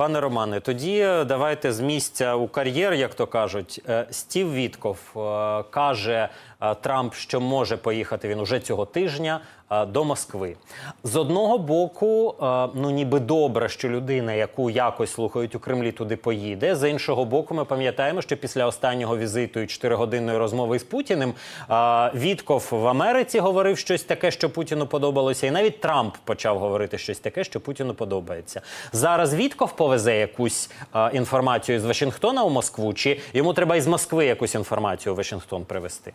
Пане Романе, тоді е, давайте з місця у кар'єр, як то кажуть. Е, Стів Вітков е, каже Трамп, що може поїхати він уже цього тижня до Москви. З одного боку, е, ну ніби добре, що людина, яку якось слухають у Кремлі, туди поїде. З іншого боку, ми пам'ятаємо, що після останнього візиту і чотиригодинної розмови з Путіним е, Вітков в Америці говорив щось таке, що Путіну подобалося, і навіть Трамп почав говорити щось таке, що Путіну подобається. Зараз Вітков повезе якусь е, інформацію з Вашингтона у Москву, чи йому треба із Москви якусь інформацію у Вашингтон привезти?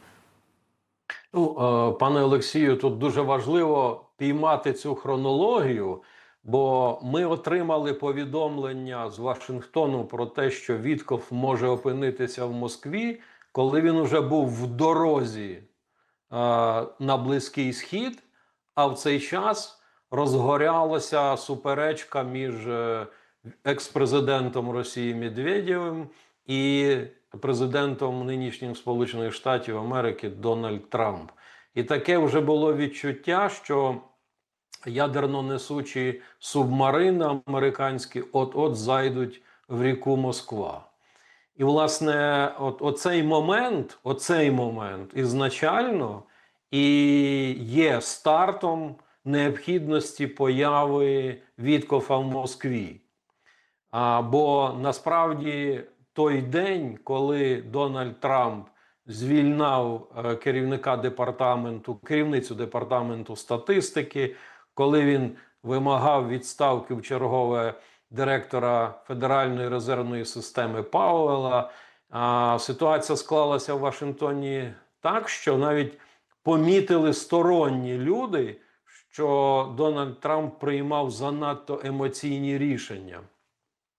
Ну, е, пане Олексію, тут дуже важливо піймати цю хронологію, бо ми отримали повідомлення з Вашингтону про те, що Вітков може опинитися в Москві, коли він уже був в дорозі е, на Близький Схід, а в цей час розгорялася суперечка між е, екс-президентом Росії Медведєвим і президентом нинішніх Сполучених Штатів Америки Дональд Трамп. І таке вже було відчуття, що ядерно несучі субмарини американські от-от зайдуть в ріку Москва. І, власне, от, оцей момент, оцей момент ізначально і є стартом необхідності появи Віткофа в Москві. А, бо насправді той день, коли Дональд Трамп звільнав е, керівника департаменту, керівницю департаменту статистики, коли він вимагав відставки в чергове директора Федеральної резервної системи Пауела, ситуація склалася в Вашингтоні так, що навіть помітили сторонні люди, що Дональд Трамп приймав занадто емоційні рішення.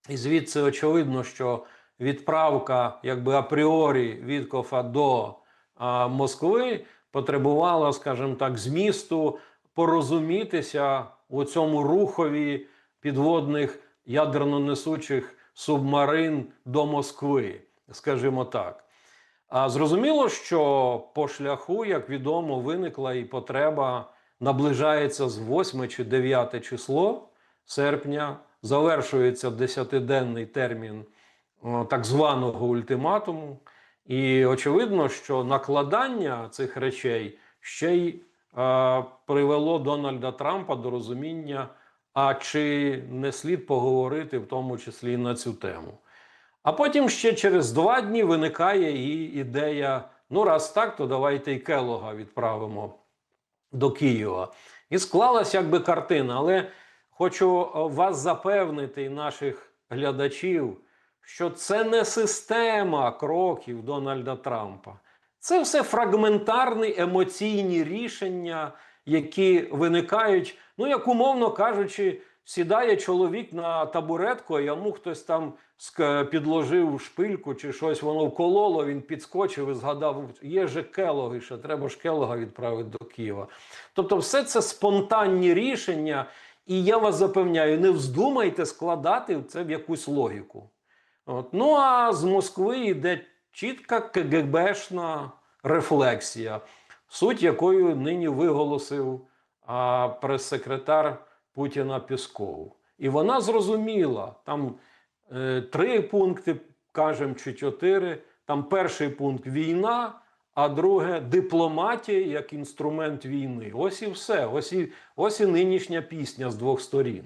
І звідси очевидно, що відправка якби апріорі Віткофа до а, Москви потребувала, скажімо так, змісту порозумітися у цьому рухові підводних ядерно-несучих субмарин до Москви, скажімо так. А зрозуміло, що по шляху, як відомо, виникла і потреба наближається з 8 чи 9 число серпня, завершується 10-денний термін так званого ультиматуму. І очевидно, що накладання цих речей ще й е, привело Дональда Трампа до розуміння, а чи не слід поговорити в тому числі на цю тему. А потім ще через два дні виникає і ідея: ну, раз так, то давайте і Келога відправимо до Києва. І склалася якби картина. Але хочу е, вас запевнити і наших глядачів, що це не система кроків Дональда Трампа. Це все фрагментарні емоційні рішення, які виникають, ну як умовно кажучи, сідає чоловік на табуретку, а йому хтось там підложив шпильку чи щось, воно вкололо, він підскочив і згадав, є же Келоги, що треба ж Келога відправити до Києва. Тобто, все це спонтанні рішення, і я вас запевняю, не вздумайте складати це в якусь логіку. От. Ну а з Москви йде чітка КГБшна рефлексія, суть якою нині виголосив а, прес-секретар Путіна Пісков. І вона зрозуміла, там е, три пункти, кажемо, чи чотири. Там перший пункт війна, а друге дипломатія як інструмент війни. Ось і все. Ось і, ось і нинішня пісня з двох сторін.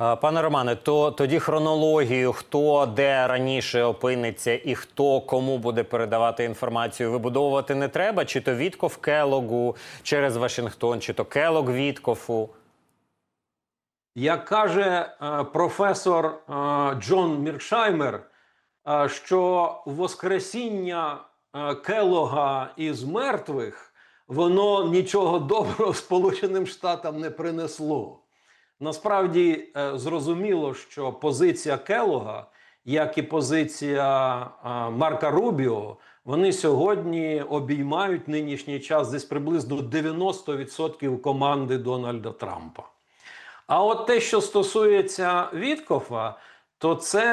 Е, Пане Романе, то тоді хронологію, хто де раніше опиниться і хто кому буде передавати інформацію, вибудовувати не треба, чи то Вітков Келогу через Вашингтон, чи то Келог Віткофу. Як каже е, професор е, Джон Міркшаймер, е, що Воскресіння е, Келога із мертвих воно нічого доброго Сполученим Штатам не принесло. Насправді е, зрозуміло, що позиція Келога, як і позиція Марка Рубіо, вони сьогодні обіймають нинішній час десь приблизно 90% команди Дональда Трампа. А от те, що стосується Віткофа, то це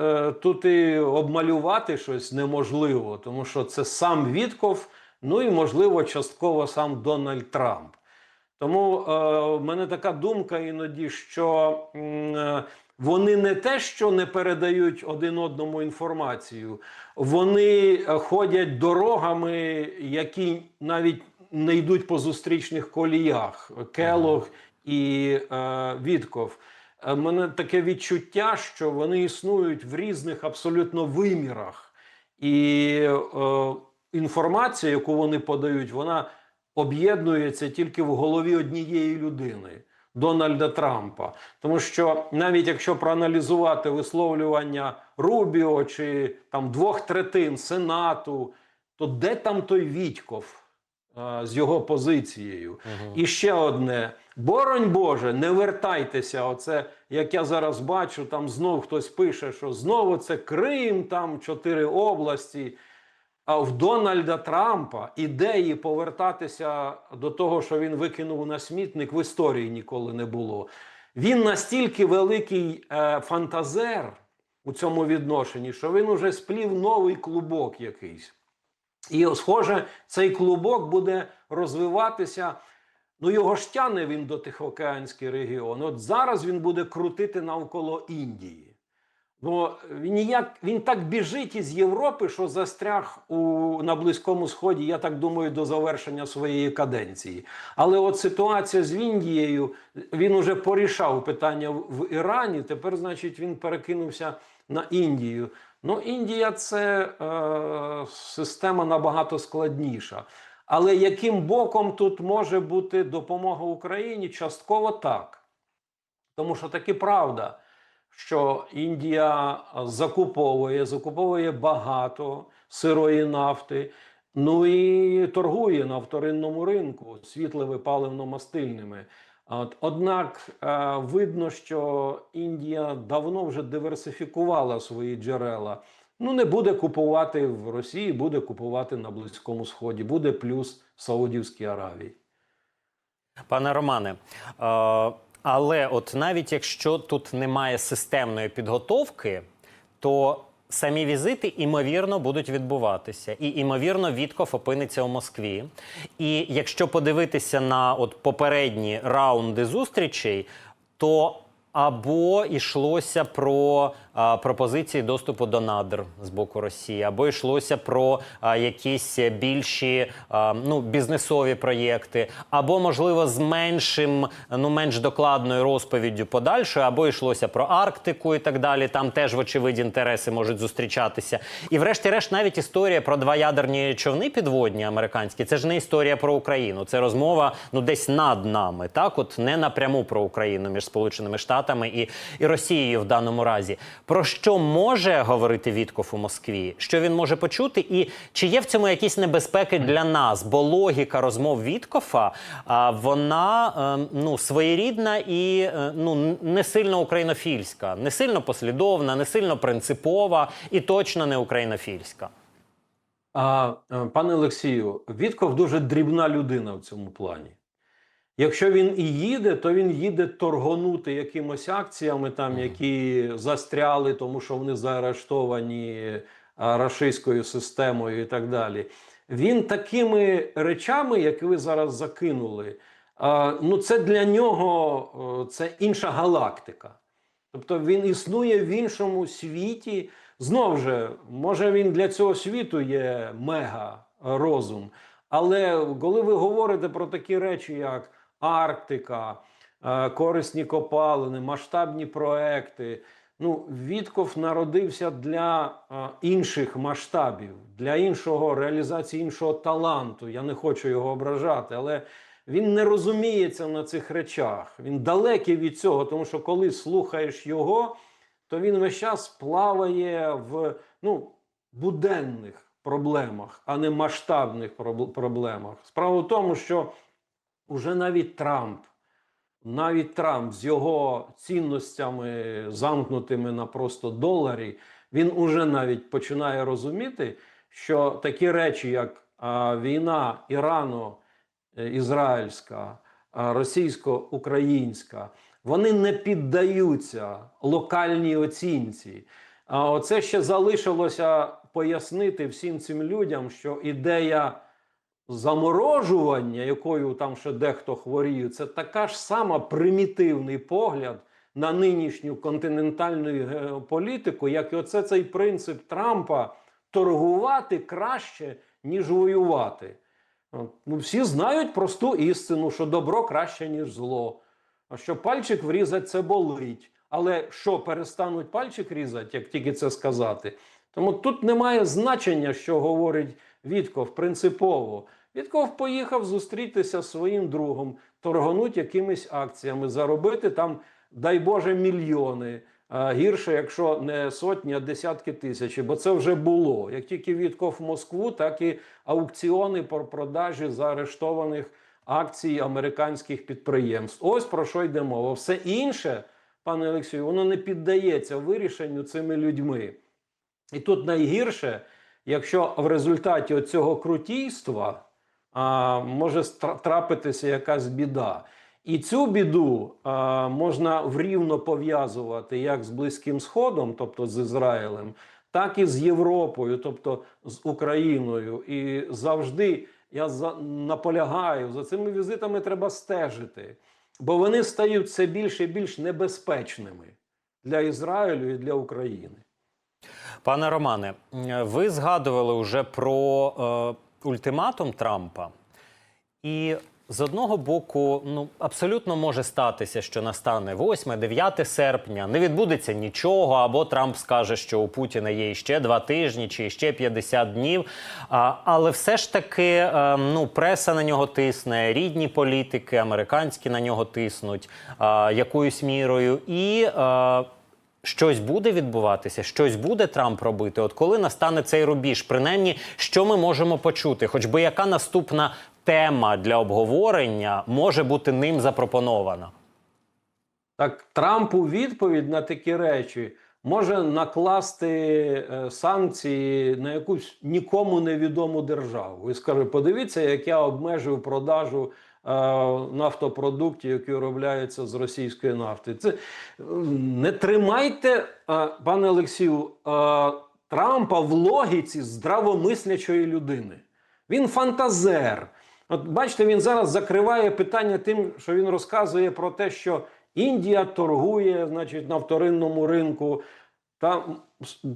е, тут і обмалювати щось неможливо, тому що це сам Вітков, ну і можливо частково сам Дональд Трамп. Тому е, в мене така думка іноді, що е, Вони не те, що не передають один одному інформацію, вони е, ходять дорогами, які навіть не йдуть по зустрічних коліях. Келог і е, Вітков. У мене таке відчуття, що вони існують в різних абсолютно вимірах. І е, інформація, яку вони подають, вона об'єднується тільки в голові однієї людини Дональда Трампа. Тому що навіть якщо проаналізувати висловлювання Рубіо чи там двох третин Сенату, то де там той Вітьков е, з його позицією? І ще одне. Боронь Боже, не вертайтеся. Оце, як я зараз бачу, там знов хтось пише, що знову це Крим, там чотири області. А в Дональда Трампа ідеї повертатися до того, що він викинув на смітник, в історії ніколи не було. Він настільки великий е, фантазер у цьому відношенні, що він уже сплів новий клубок якийсь. І, схоже, цей клубок буде розвиватися. Ну, його ж тяне він до Тихоокеанський регіон. От зараз він буде крутити навколо Індії. Ну, він ніяк він так біжить із Європи, що застряг у, на Близькому Сході, я так думаю, до завершення своєї каденції. Але от ситуація з Індією, він уже порішав питання в Ірані. Тепер, значить, він перекинувся на Індію. Ну, Індія це е, система набагато складніша. Але яким боком тут може бути допомога Україні? Частково так. Тому що таки правда, що Індія закуповує, закуповує багато сирої нафти, ну і торгує на вторинному ринку світлими паливно-мастильними. От, Однак е, видно, що Індія давно вже диверсифікувала свої джерела. Ну, не буде купувати в Росії, буде купувати на Близькому Сході, буде плюс в Саудівській Аравії. Пане Романе, е, але от навіть якщо тут немає системної підготовки, то самі візити імовірно будуть відбуватися, і імовірно Вітков опиниться у Москві. І якщо подивитися на от попередні раунди зустрічей, то або йшлося про а, пропозиції доступу до надр з боку Росії, або йшлося про а, якісь більші а, ну, бізнесові проєкти, або, можливо, з меншим, ну менш докладною розповіддю подальшою, або йшлося про Арктику і так далі. Там теж, вочевидь, інтереси можуть зустрічатися. І, врешті-решт, навіть історія про два ядерні човни підводні американські це ж не історія про Україну. Це розмова ну десь над нами, так от не напряму про Україну між Сполученими Штатами і, і Росією в даному разі. Про що може говорити Вітков у Москві? Що він може почути, і чи є в цьому якісь небезпеки для нас? Бо логіка розмов Віткофа вона е, ну своєрідна і е, ну не сильно українофільська, не сильно послідовна, не сильно принципова і точно не українофільська. А, е, пане Олексію, Вітков дуже дрібна людина в цьому плані. Якщо він і їде, то він їде торгонути якимось акціями, там, які застряли, тому що вони заарештовані рашистською системою і так далі. Він такими речами, які ви зараз закинули, ну це для нього це інша галактика. Тобто він існує в іншому світі. Знов же, може він для цього світу є мега розум. Але коли ви говорите про такі речі, як Арктика, е, корисні копалини, масштабні проекти, ну, Вітков народився для е, інших масштабів, для іншого реалізації іншого таланту. Я не хочу його ображати, але він не розуміється на цих речах. Він далекий від цього, тому що коли слухаєш його, то він весь час плаває в ну, буденних проблемах, а не масштабних проблемах. Справа в тому, що уже навіть Трамп, навіть Трамп з його цінностями, замкнутими на просто доларі, він уже навіть починає розуміти, що такі речі, як війна Ірану, е, ізраїльська, російсько-українська, вони не піддаються локальній оцінці. А оце ще залишилося пояснити всім цим людям, що ідея заморожування, якою там ще дехто хворіє, це така ж сама примітивний погляд на нинішню континентальну геополітику, як і оце цей принцип Трампа торгувати краще, ніж воювати. Ну, всі знають просту істину, що добро краще, ніж зло. А що пальчик врізать, це болить. Але що перестануть пальчик різати, як тільки це сказати? Тому тут немає значення, що говорить Вітков принципово. Вітков поїхав зустрітися зі своїм другом, торгонуть якимись акціями, заробити там, дай Боже, мільйони. А гірше, якщо не сотні, а десятки тисяч, бо це вже було. Як тільки Вітков в Москву, так і аукціони по продажі заарештованих акцій американських підприємств. Ось про що йде мова. Все інше, пане Олексію, воно не піддається вирішенню цими людьми. І тут найгірше, якщо в результаті цього крутійства а, може трапитися якась біда. І цю біду а, можна врівно пов'язувати як з Близьким Сходом, тобто з Ізраїлем, так і з Європою, тобто з Україною. І завжди я за, наполягаю, за цими візитами треба стежити, бо вони стають все більше і більш небезпечними для Ізраїлю і для України. Пане Романе, ви згадували вже про е, ультиматум Трампа, і з одного боку, ну абсолютно може статися, що настане 8-9 серпня, не відбудеться нічого, або Трамп скаже, що у Путіна є ще два тижні чи ще 50 днів. А, але все ж таки, е, ну, преса на нього тисне, рідні політики, американські на нього тиснуть а, якоюсь мірою. І е, щось буде відбуватися, щось буде Трамп робити. От коли настане цей рубіж, принаймні, що ми можемо почути? Хоч би яка наступна тема для обговорення може бути ним запропонована? Так, Трамп у відповідь на такі речі може накласти е, санкції на якусь нікому невідому державу і скаже: подивіться, як я обмежив продажу нафтопродуктів, які виробляються з російської нафти. Це не тримайте, пане Олексію, Трампа в логіці здравомислячої людини. Він фантазер. От бачите, він зараз закриває питання тим, що він розказує про те, що Індія торгує, значить, на вторинному ринку. Та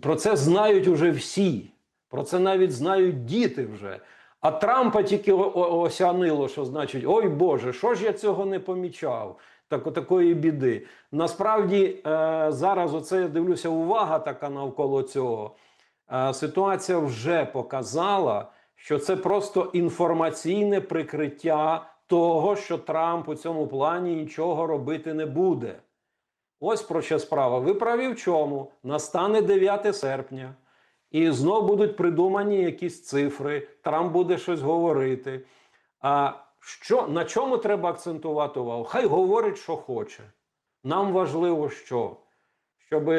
про це знають уже всі. Про це навіть знають діти вже. А Трампа тільки осянило, що значить, ой Боже, що ж я цього не помічав? Так, такої біди. Насправді, е, зараз оце я дивлюся, увага така навколо цього. Е, ситуація вже показала, що це просто інформаційне прикриття того, що Трамп у цьому плані нічого робити не буде. Ось про що справа. Ви праві в чому? Настане 9 серпня, і знов будуть придумані якісь цифри, Трамп буде щось говорити. А що, на чому треба акцентувати увагу? Хай говорить, що хоче. Нам важливо, що? Щоб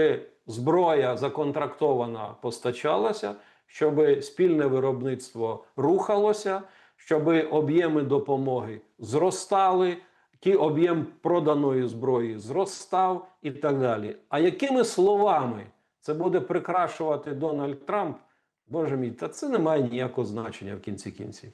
зброя законтрактована постачалася, щоб спільне виробництво рухалося, щоб об'єми допомоги зростали, ті об'єм проданої зброї зростав і так далі. А якими словами це буде прикрашувати Дональд Трамп? Боже мій, та це не має ніякого значення в кінці кінців.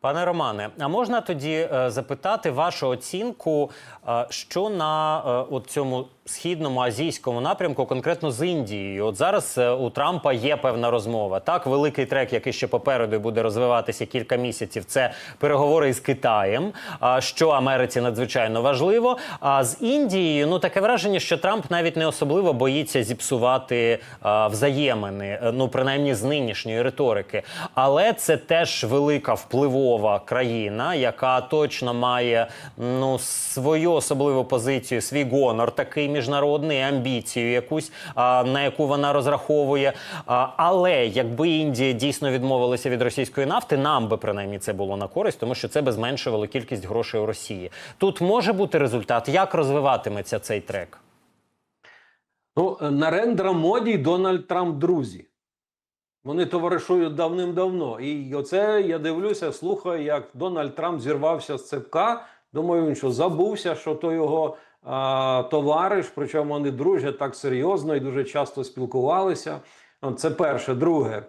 Пане Романе, а можна тоді е, запитати вашу оцінку, е, що на е, от цьому східному азійському напрямку, конкретно з Індією? От зараз е, у Трампа є певна розмова. Так, великий трек, який ще попереду буде розвиватися кілька місяців, це переговори із Китаєм, що Америці надзвичайно важливо. А з Індією, ну таке враження, що Трамп навіть не особливо боїться зіпсувати взаємини, е, ну принаймні з нинішньої риторики. Але це теж велика впливова країна, яка точно має ну свою особливу позицію, свій гонор, такий міжнародний амбіцію, якусь на яку вона розраховує. Але якби Індія дійсно відмовилася від російської нафти, нам би принаймні це було на користь, тому що це би зменшувало кількість грошей у Росії. Тут може бути результат, як розвиватиметься цей трек. Ну, Нарендра Моді і Дональд Трамп друзі. Вони товаришують давним-давно. І оце я дивлюся, слухаю, як Дональд Трамп зірвався з ЦПК. Думаю, він що забувся, що то його товариш, причому вони дружать так серйозно і дуже часто спілкувалися. Це перше. Друге,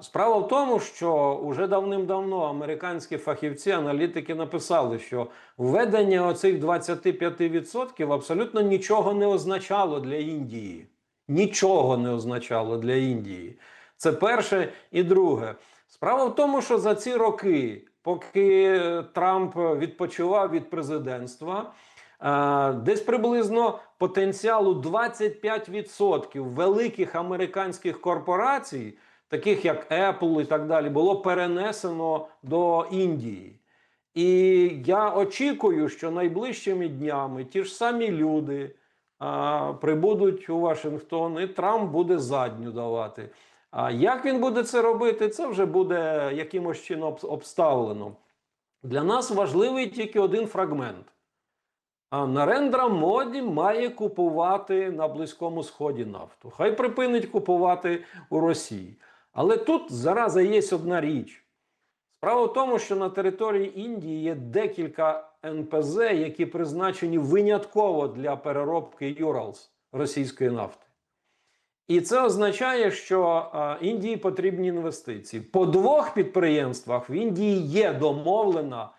справа в тому, що уже давним-давно американські фахівці, аналітики написали, що введення оцих 25% абсолютно нічого не означало для Індії. Нічого не означало для Індії. Це перше і друге. Справа в тому, що за ці роки, поки Трамп відпочивав від президентства, десь приблизно потенціалу 25% великих американських корпорацій, таких як Apple і так далі, було перенесено до Індії. І я очікую, що найближчими днями ті ж самі люди а, прибудуть у Вашингтон, і Трамп буде задню давати. А як він буде це робити, це вже буде якимось чином обставлено. Для нас важливий тільки один фрагмент. А Нарендра Моді має купувати на Близькому Сході нафту. Хай припинить купувати у Росії. Але тут зараза є одна річ. Справа в тому, що на території Індії є декілька НПЗ, які призначені винятково для переробки Юралс російської нафти. І це означає, що а, Індії потрібні інвестиції. По двох підприємствах в Індії є домовлена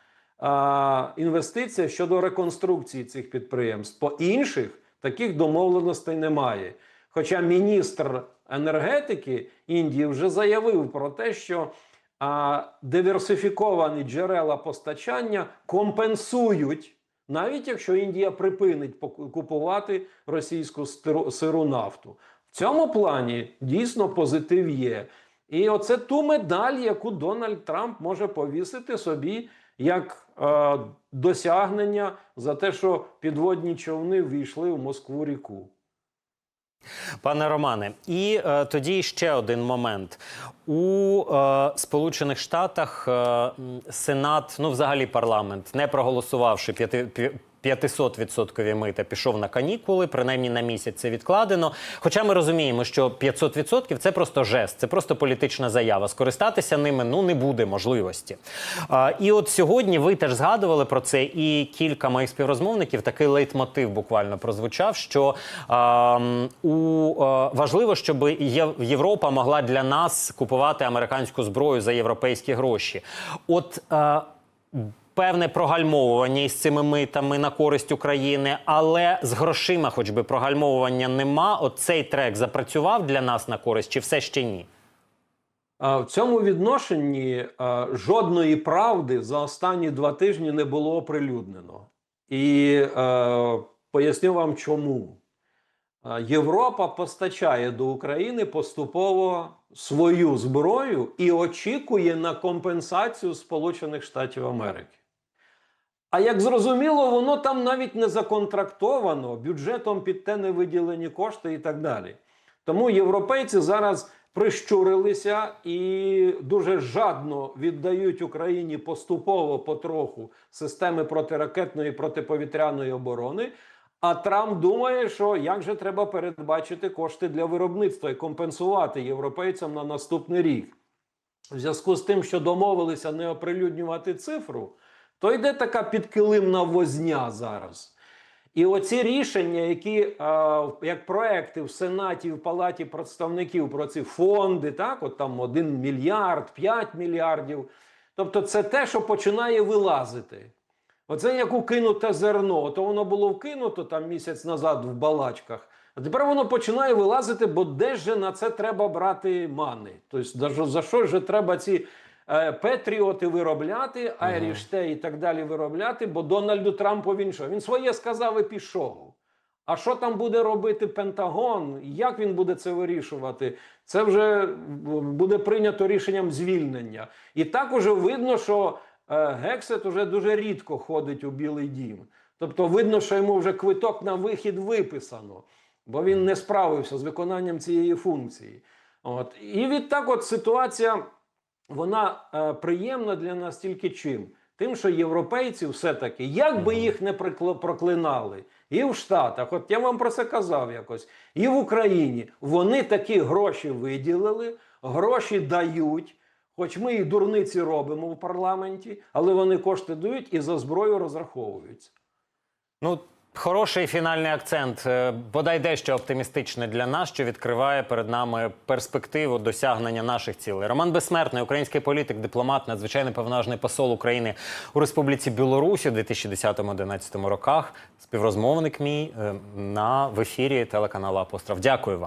інвестиція щодо реконструкції цих підприємств. По інших таких домовленостей немає. Хоча міністр енергетики Індії вже заявив про те, що а, диверсифіковані джерела постачання компенсують, навіть якщо Індія припинить купувати російську сиру нафту. В цьому плані дійсно позитив є. І оце ту медаль, яку Дональд Трамп може повісити собі як е, досягнення за те, що підводні човни ввійшли в Москву ріку. Пане Романе, і е, тоді ще один момент. У е, Сполучених Штатах е, Сенат, ну взагалі парламент, не проголосувавши п'яти. Пі- 500% мита пішов на канікули, принаймні на місяць це відкладено. Хоча ми розуміємо, що 500% – це просто жест, це просто політична заява. Скористатися ними ну не буде можливості. А, і от сьогодні ви теж згадували про це, і кілька моїх співрозмовників такий лейтмотив буквально прозвучав, що а, у а, важливо, щоб Єв- Європа могла для нас купувати американську зброю за європейські гроші. От а, Певне прогальмовування із цими митами на користь України, але з грошима, хоч би прогальмовування нема. От цей трек запрацював для нас на користь, чи все ще ні? В цьому відношенні жодної правди за останні два тижні не було оприлюднено. І е, поясню вам чому. Європа постачає до України поступово свою зброю і очікує на компенсацію Сполучених Штатів Америки. А як зрозуміло, воно там навіть не законтрактовано, бюджетом під те не виділені кошти і так далі. Тому європейці зараз прищурилися і дуже жадно віддають Україні поступово потроху системи протиракетної протиповітряної оборони. А Трамп думає, що як же треба передбачити кошти для виробництва і компенсувати європейцям на наступний рік. В зв'язку з тим, що домовилися не оприлюднювати цифру, то йде така підкилимна возня зараз. І оці рішення, які е, як проекти в Сенаті, в Палаті представників про ці фонди, так, от там 1 мільярд, 5 мільярдів. Тобто, це те, що починає вилазити. Оце як укинуте зерно. То воно було вкинуто там місяць назад в балачках. А тепер воно починає вилазити, бо де ж на це треба брати мани? Тобто, за що- ж треба ці Петріоти виробляти, Айріште і так далі виробляти, бо Дональду Трампу він що? Він своє сказав і пішов. А що там буде робити Пентагон? Як він буде це вирішувати? Це вже буде прийнято рішенням звільнення. І так уже видно, що е, Гексет уже дуже рідко ходить у Білий Дім. Тобто видно, що йому вже квиток на вихід виписано, бо він не справився з виконанням цієї функції. От. І відтак, от ситуація вона е, приємна для нас тільки чим? Тим, що європейці все-таки, як би їх не проклинали, і в Штатах, от я вам про це казав якось, і в Україні вони такі гроші виділили, гроші дають. Хоч ми і дурниці робимо в парламенті, але вони кошти дають і за зброю розраховуються. Ну, Хороший фінальний акцент, е, бодай дещо оптимістичне для нас, що відкриває перед нами перспективу досягнення наших цілей. Роман Безсмертний, український політик, дипломат, надзвичайний повноважний посол України у Республіці Білорусь у 2010-2011 роках. Співрозмовник мій е, на в ефірі телеканалу Апостров. Дякую вам.